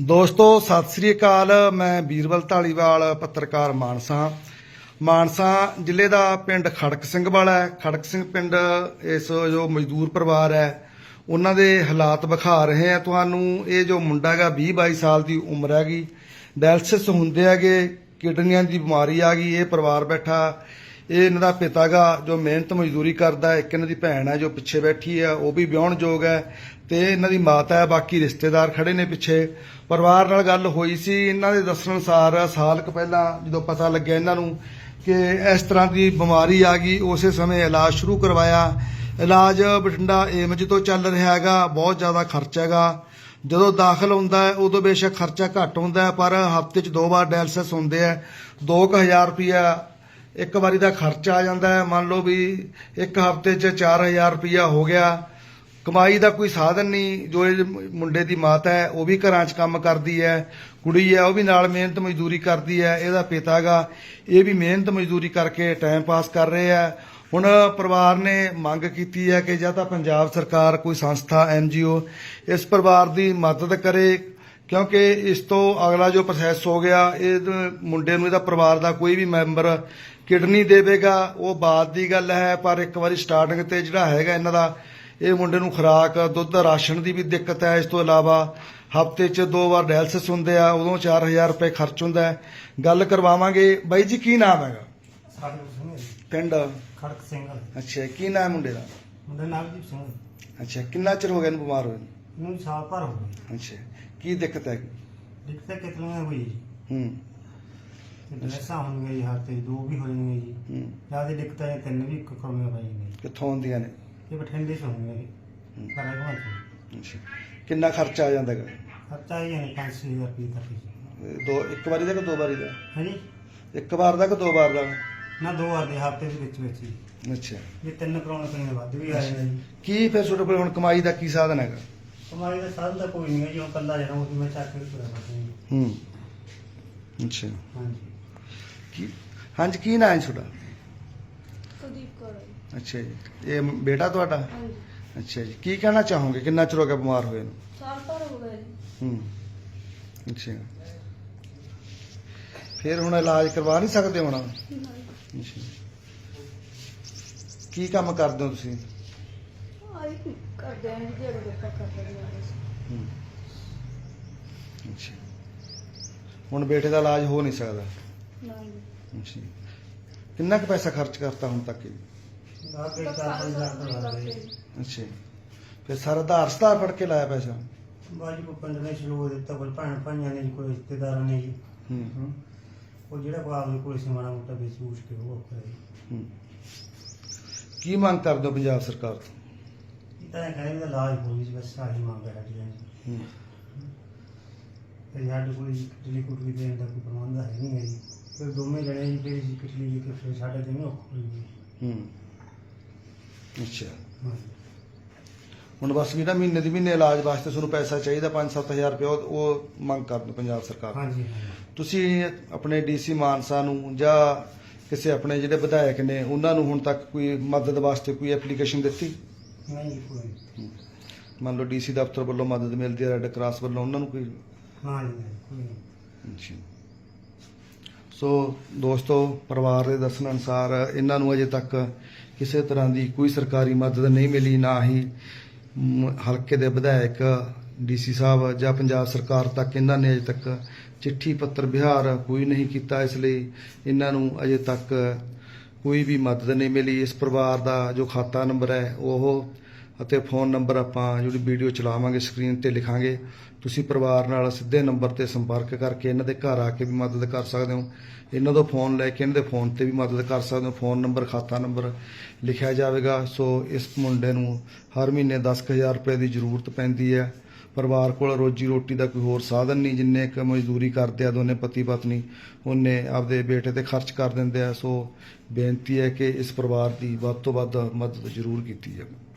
ਦੋਸਤੋ, ਸਤਿ ਸ੍ਰੀ ਅਕਾਲ। ਮੈਂ ਬੀਰਬਲ ਢਾਲੀਵਾਲ ਪੱਤਰਕਾਰ ਮਾਨਸਾ। ਮਾਨਸਾ ਜ਼ਿਲ੍ਹੇ ਦਾ ਪਿੰਡ ਖੜਕ ਸਿੰਘ ਵਾਲਾ ਹੈ। ਖੜਕ ਸਿੰਘ ਪਿੰਡ ਇਸ ਜੋ ਮਜ਼ਦੂਰ ਪਰਿਵਾਰ ਹੈ, ਉਹਨਾਂ ਦੇ ਹਾਲਾਤ ਵਿਖਾ ਰਹੇ ਆ ਤੁਹਾਨੂੰ। ਇਹ ਜੋ ਮੁੰਡਾ ਹੈਗਾ 20 22 ਸਾਲ ਦੀ ਉਮਰ ਹੈਗੀ। ਡਾਇਲਸਿਸ ਹੁੰਦੇ ਹੈਗੇ, ਕਿਡਨੀਆਂ ਦੀ ਬਿਮਾਰੀ ਆ ਗਈ, ਇਹ ਪਰਿਵਾਰ ਬੈਠਾ। ਇਹ ਇਹਨਾਂ ਦਾ ਪਿਤਾ ਗਾ ਜੋ ਮਿਹਨਤ ਮਜ਼ਦੂਰੀ ਕਰਦਾ ਹੈ, ਇੱਕ ਇਹਨਾਂ ਦੀ ਭੈਣ ਹੈ ਜੋ ਪਿੱਛੇ ਬੈਠੀ ਹੈ, ਉਹ ਵੀ ਵਿਆਹਣਯੋਗ ਹੈ ਤੇ ਇਹਨਾਂ ਦੀ ਮਾਤਾ ਹੈ, ਬਾਕੀ ਰਿਸ਼ਤੇਦਾਰ ਖੜੇ ਨੇ ਪਿੱਛੇ। ਪਰਿਵਾਰ ਨਾਲ ਗੱਲ ਹੋਈ ਸੀ, ਇਹਨਾਂ ਦੇ ਦੱਸਣ ਅਨੁਸਾਰ ਸਾਲ ਕੁ ਪਹਿਲਾਂ ਜਦੋਂ ਪਤਾ ਲੱਗਿਆ ਇਹਨਾਂ ਨੂੰ ਕਿ ਇਸ ਤਰ੍ਹਾਂ ਦੀ ਬਿਮਾਰੀ ਆ ਗਈ, ਉਸੇ ਸਮੇਂ ਇਲਾਜ ਸ਼ੁਰੂ ਕਰਵਾਇਆ। ਇਲਾਜ ਬਠਿੰਡਾ ਏਮਜ ਤੋਂ ਚੱਲ ਰਿਹਾ ਹੈਗਾ, ਬਹੁਤ ਜ਼ਿਆਦਾ ਖਰਚਾ ਹੈਗਾ। ਜਦੋਂ ਦਾਖਲ ਹੁੰਦਾ ਹੈ, ਉਦੋਂ ਬੇਸ਼ੱਕ ਖਰਚਾ ਘੱਟ ਹੁੰਦਾ ਹੈ, ਪਰ ਹਫ਼ਤੇ 'ਚ ਦੋ ਵਾਰ ਡਾਇਲਸਿਸ ਹੁੰਦੇ ਆ 2000 ਰੁਪਿਆ ਇੱਕ ਵਾਰੀ ਦਾ ਖਰਚਾ ਆ ਜਾਂਦਾ ਹੈ। ਮੰਨ ਲਓ ਵੀ ਇੱਕ ਹਫ਼ਤੇ 'ਚ 4000 ਰੁਪਿਆ ਹੋ ਗਿਆ। ਕਮਾਈ ਦਾ ਕੋਈ ਸਾਧਨ ਨਹੀਂ। ਜੋ ਇਹ ਮੁੰਡੇ ਦੀ ਮਾਤਾ ਹੈ, ਉਹ ਵੀ ਘਰਾਂ 'ਚ ਕੰਮ ਕਰਦੀ ਹੈ। ਕੁੜੀ ਹੈ, ਉਹ ਵੀ ਨਾਲ ਮਿਹਨਤ ਮਜ਼ਦੂਰੀ ਕਰਦੀ ਹੈ। ਇਹਦਾ ਪਿਤਾ ਹੈਗਾ ਇਹ ਵੀ ਮਿਹਨਤ ਮਜ਼ਦੂਰੀ ਕਰਕੇ ਟਾਈਮ ਪਾਸ ਕਰ ਰਹੇ ਆ ਹੁਣ ਪਰਿਵਾਰ ਨੇ ਮੰਗ ਕੀਤੀ ਹੈ ਕਿ ਜਾਂ ਤਾਂ ਪੰਜਾਬ ਸਰਕਾਰ, ਕੋਈ ਸੰਸਥਾ ਐਨਜੀਓ ਇਸ ਪਰਿਵਾਰ ਦੀ ਮਦਦ ਕਰੇ। ਕਿਉਂਕਿ ਇਸ ਤੋਂ ਅਗਲਾ ਜੋ ਪ੍ਰੋਸੈਸ ਹੋ ਗਿਆ ਇਹ ਮੁੰਡੇ ਨੂੰ ਇਹਦਾ ਪਰਿਵਾਰ ਦਾ ਕੋਈ ਵੀ ਮੈਂਬਰ ਕਿਡਨੀ ਦੇਵੇਗਾ ਉਹ ਬਾਅਦ ਦੀ ਗੱਲ ਹੈ ਪਰ ਇੱਕ ਵਾਰੀ ਸਟਾਰਟਿੰਗ ਤੇ ਜਿਹੜਾ ਹੈਗਾ ਇਹਨਾਂ ਦਾ ਇਹ ਮੁੰਡੇ ਨੂੰ ਖੁਰਾਕ ਦੁੱਧ ਰਾਸ਼ਨ ਦੀ ਵੀ ਦਿੱਕਤ ਹੈ। ਇਸ ਤੋਂ ਇਲਾਵਾ ਹਫ਼ਤੇ 'ਚ ਦੋ ਵਾਰ ਡਾਇਲਸਿਸ ਹੁੰਦੇ ਆ ਉਦੋਂ 4000 ਰੁਪਏ ਖਰਚ ਹੁੰਦਾ ਹੈ। ਗੱਲ ਕਰਵਾਵਾਂਗੇ। ਬਾਈ ਜੀ ਕੀ ਨਾਮ ਹੈਗਾ? ਪਿੰਡ? ਖੜਕ ਸਿੰਘ ਅੱਛਾ ਕੀ ਨਾਮ ਹੈ ਮੁੰਡੇ ਦਾ? ਮੁੰਡਾ ਨਾਗਦੀਪ ਸਿੰਘ ਅੱਛਾ ਕਿੰਨਾ ਚਿਰ ਹੋ ਗਿਆ ਇਹਨੂੰ ਬਿਮਾਰ ਹੋਏ ਨੂੰ? ਸਾਲ ਭਰ ਹੋ ਗਈ ਅੱਛਾ ਕੀ ਦਿੱਕਤ ਹੈ? ਦਿੱਕਤ ਕਿਤਨੀਆਂ ਹੋਈ ਜੀ। ਹੂੰ। ਤੇ ਡਰੈਸਾਂ ਹੋਣਗੀਆਂ ਜੀ ਹੱਥ ਤੇ ਦੋ ਵੀ ਹੋਣਗੀਆਂ ਜੀ। ਹੂੰ। ਜ਼ਿਆਦਾ ਦਿੱਕਤਾਂ ਇਹ ਤਿੰਨ ਵੀ ਕਰਾਉਣੀਆਂ ਪਈਆਂ ਜੀ ਕਿੱਥੋਂ ਹੁੰਦੀਆਂ ਨੇ? ਇਹ ਬਠਿੰਡੇ ਚ ਹੋਣਗੀਆਂ ਜੀ। ਹੂੰ। ਕਰਾਂ ਘੁੰਮ ਅੱਛਾ। ਕਿੰਨਾ ਖਰਚਾ ਆ ਜਾਂਦਾ ਹੈਗਾ? ਖਰਚਾ ਇਹ ਹੈ 5000 ਰੁਪਏ ਤੱਕ ਜੀ। ਇਹ ਦੋ ਇੱਕ ਵਾਰੀ ਦਾ ਕਿ ਦੋ ਵਾਰੀ ਦਾ? ਹੈ ਜੀ ਇੱਕ ਵਾਰ ਦਾ ਕਿ ਦੋ ਵਾਰ ਦਾ? ਨਾ ਦੋ ਵਾਰ ਦੇ ਹਫ਼ਤੇ ਦੇ ਵਿੱਚ ਵਿੱਚ ਜੀ। ਅੱਛਾ। ਇਹ ਤਿੰਨ ਕਰਾਉਣੇ ਪੈਣੇ ਵੱਧ ਵੀ ਨੇ ਜੀ। ਕੀ ਫਿਰ ਤੁਹਾਡੇ ਕੋਲ ਹੁਣ ਕਮਾਈ ਦਾ ਕੀ ਸਾਧਨ ਹੈਗਾ? ਕਮਾਈ ਦਾ ਸਾਧਨ ਤਾਂ ਕੋਈ ਨਹੀਂ ਹੈ ਜੀ ਹੁਣ ਕੱਲਾ ਜਾਣਾ ਉਹ ਮੈਂ ਚੱਕ ਕੇ ਪੂਰਾ ਕਰਦਾ ਜੀ ਹੂੰ। ਅੱਛਾ। ਹਾਂਜੀ। ਕੀ? ਹਾਂਜੀ ਕੀ ਨਾਂ ਹੈ ਤੁਹਾਡਾ? ਕੁਲਦੀਪ ਕੌਰ ਹੈ ਜੀ। ਅੱਛਾ ਜੀ। ਇਹ ਬੇਟਾ ਤੁਹਾਡਾ? ਹਾਂਜੀ। ਅੱਛਾ ਜੀ। ਕੀ ਕਹਿਣਾ ਚਾਹੋਗੇ? ਕਿੰਨਾ ਚਿਰ ਹੋ ਗਿਆ ਬਿਮਾਰ ਹੋਏ ਨੂੰ? ਸਾਲ ਭਰ ਹੋ ਗਿਆ ਜੀ। ਹੂੰ। ਅੱਛਾ। ਫਿਰ ਹੁਣ ਇਲਾਜ ਕਰਵਾ ਨਹੀਂ ਸਕਦੇ ਹੁਣ? ਨਹੀਂ ਅੱਛਾ। ਕੀ ਕੰਮ ਕਰਦੇ ਹੋ ਤੁਸੀਂ? ਆਈ ਕਰਦੇ ਆਂ ਜਿਹੜੇ ਬੱਕਾ ਕਰਦੇ ਨੇ ਹੂੰ। ਅੱਛਾ। ਹੁਣ ਬੇਟੇ ਦਾ ਇਲਾਜ ਹੋ ਨਹੀਂ ਸਕਦਾ? ਨਹੀਂ ਅੱਛਾ। ਕਿੰਨਾ ਕੁ ਪੈਸਾ ਖਰਚ ਕਰਤਾ ਹੁਣ ਤੱਕ ਜੀ? ਅੱਛਾ। ਫਿਰ ਸਾਰਾ ਆਧਾਰ ਸਧਾਰ ਫੜ ਕੇ ਲਾਇਆ ਪੈਸਾ? ਬਾਜੀ ਕੋ ਪਿੰਡ ਨੇ ਸ਼ੁਰੂ ਦਿੱਤਾ ਕੋਈ ਭੈਣ ਭਾਈਆਂ ਨੇ ਜੀ, ਕੋਈ ਰਿਸ਼ਤੇਦਾਰਾਂ ਨੇ ਜੀ। ਹੂੰ। ਹਮ। ਉਹ ਜਿਹੜਾ ਕੋ ਆਪਦੇ ਕੋਲ ਸੀ ਮਾੜਾ ਮੋਟਾ ਵੇਚ ਕੇ ਉਹ ਕਰੇ ਹੂੰ। ਕੀ ਮੰਗ ਕਰਦੇ ਹੋ ਪੰਜਾਬ ਸਰਕਾਰ ਤੋਂ? ਇਹ ਤਾਂ ਇਹ ਕਹਿੰਦੇ ਦਾ ਇਲਾਜ ਹੋਈ ਜੀ ਬਸ ਆਹੀ ਮੰਗ ਹੈ ਸਾਡੀ ਜੀ। ਹੂੰ। ਤੇ ਸਾਡੇ ਕੋਲ ਜੀ ਕਟਲੀ ਦੇਣ ਦਾ ਕੋਈ ਪ੍ਰਬੰਧ ਹੈ ਨਹੀਂ ਹੈ ਜੀ। ਫਿਰ ਦੋਵੇਂ ਜਣੇ ਜੀ ਫਿਰ ਜੀ ਕਟਲੀ ਜੀ ਕੇ ਫਿਰ ਸਾਡੇ ਨਹੀਂ ਔਖ ਹੋਈ ਜੀ। ਹੂੰ। ਅੱਛਾ। ਹਾਂਜੀ। ਹੁਣ ਬਸ ਵੀ ਨਾ ਮਹੀਨੇ ਦੀ ਮਹੀਨੇ ਇਲਾਜ ਵਾਸਤੇ ਤੁਹਾਨੂੰ ਪੈਸਾ ਚਾਹੀਦਾ 5-7000 ਰੁਪਏ ਉਹ ਉਹ ਮੰਗ ਕਰਦੇ ਪੰਜਾਬ ਸਰਕਾਰ ਤੋਂ। ਹਾਂਜੀ ਹਾਂਜੀ। ਤੁਸੀਂ ਆਪਣੇ ਡੀਸੀ ਮਾਨਸਾ ਨੂੰ ਜਾਂ ਕਿਸੇ ਆਪਣੇ ਜਿਹੜੇ ਵਿਧਾਇਕ ਨੇ ਉਹਨਾਂ ਨੂੰ ਹੁਣ ਤੱਕ ਕੋਈ ਮਦਦ ਵਾਸਤੇ ਕੋਈ ਐਪਲੀਕੇਸ਼ਨ ਦਿੱਤੀ? ਨਹੀਂ ਕੋਈ। ਮੰਨ ਲਓ ਡੀਸੀ ਦਫ਼ਤਰ ਵੱਲੋਂ ਮਦਦ ਮਿਲਦੀ ਹੈ ਰੈੱਡ ਕਰਾਸ ਵੱਲੋਂ ਉਹਨਾਂ ਨੂੰ ਕੋਈ ਹਾਂ ਜੀ ਨਹੀਂ, ਕੋਈ ਨਹੀਂ ਅੱਛਾ। ਸੋ ਦੋਸਤੋ ਪਰਿਵਾਰ ਦੇ ਦੱਸਣ ਅਨੁਸਾਰ ਇਹਨਾਂ ਨੂੰ ਅਜੇ ਤੱਕ ਕਿਸੇ ਤਰ੍ਹਾਂ ਦੀ ਕੋਈ ਸਰਕਾਰੀ ਮਦਦ ਨਹੀਂ ਮਿਲੀ ਨਾ ਹੀ ਮ, ਹਲਕੇ ਦੇ ਵਿਧਾਇਕ ਡੀਸੀ ਸਾਹਿਬ ਜਾਂ ਪੰਜਾਬ ਸਰਕਾਰ ਤੱਕ ਇਹਨਾਂ ਨੇ ਅਜੇ ਤੱਕ ਚਿੱਠੀ ਪੱਤਰ ਵਿਹਾਰ ਕੋਈ ਨਹੀਂ ਕੀਤਾ ਇਸ ਲਈ ਇਹਨਾਂ ਨੂੰ ਅਜੇ ਤੱਕ ਕੋਈ ਵੀ ਮਦਦ ਨਹੀਂ ਮਿਲੀ। ਇਸ ਪਰਿਵਾਰ ਦਾ ਜੋ ਖਾਤਾ ਨੰਬਰ ਹੈ, ਉਹ ਅਤੇ ਫੋਨ ਨੰਬਰ ਆਪਾਂ ਜਿਹੜੀ ਵੀਡੀਓ ਚਲਾਵਾਂਗੇ, ਸਕਰੀਨ ਤੇ ਲਿਖਾਂਗੇ। ਤੁਸੀਂ ਪਰਿਵਾਰ ਨਾਲ ਸਿੱਧੇ ਨੰਬਰ ਤੇ ਸੰਪਰਕ ਕਰਕੇ ਇਹਨਾਂ ਦੇ ਘਰ ਆ ਕੇ ਵੀ ਮਦਦ ਕਰ ਸਕਦੇ ਹੋ। ਇਹਨਾਂ ਤੋਂ ਫੋਨ ਲੈ ਕੇ ਇਹਨਾਂ ਦੇ ਫੋਨ ਤੇ ਵੀ ਮਦਦ ਕਰ ਸਕਦੇ ਹੋ। ਫੋਨ ਨੰਬਰ, ਖਾਤਾ ਨੰਬਰ ਲਿਖਿਆ ਜਾਵੇਗਾ। ਸੋ ਇਸ ਮੁੰਡੇ ਨੂੰ ਹਰ ਮਹੀਨੇ 10000 ਰੁਪਏ ਦੀ ਜ਼ਰੂਰਤ ਪੈਂਦੀ ਹੈ। ਪਰਿਵਾਰ ਕੋਲ ਰੋਜੀ ਰੋਟੀ ਦਾ ਕੋਈ ਹੋਰ ਸਾਧਨ ਨਹੀਂ, ਜਿੰਨੇ ਇੱਕ ਮਜ਼ਦੂਰੀ ਕਰਦੇ ਆ ਦੋਨੇ ਪਤੀ ਪਤਨੀ, ਉਹਨੇ ਆਪਦੇ ਬੇਟੇ ਤੇ ਖਰਚ ਕਰ ਦਿੰਦੇ ਆ। ਸੋ ਬੇਨਤੀ ਹੈ ਕਿ ਇਸ ਪਰਿਵਾਰ ਦੀ ਵੱਧ ਤੋਂ ਵੱਧ ਮਦਦ ਜ਼ਰੂਰ ਕੀਤੀ ਜਾਵੇ।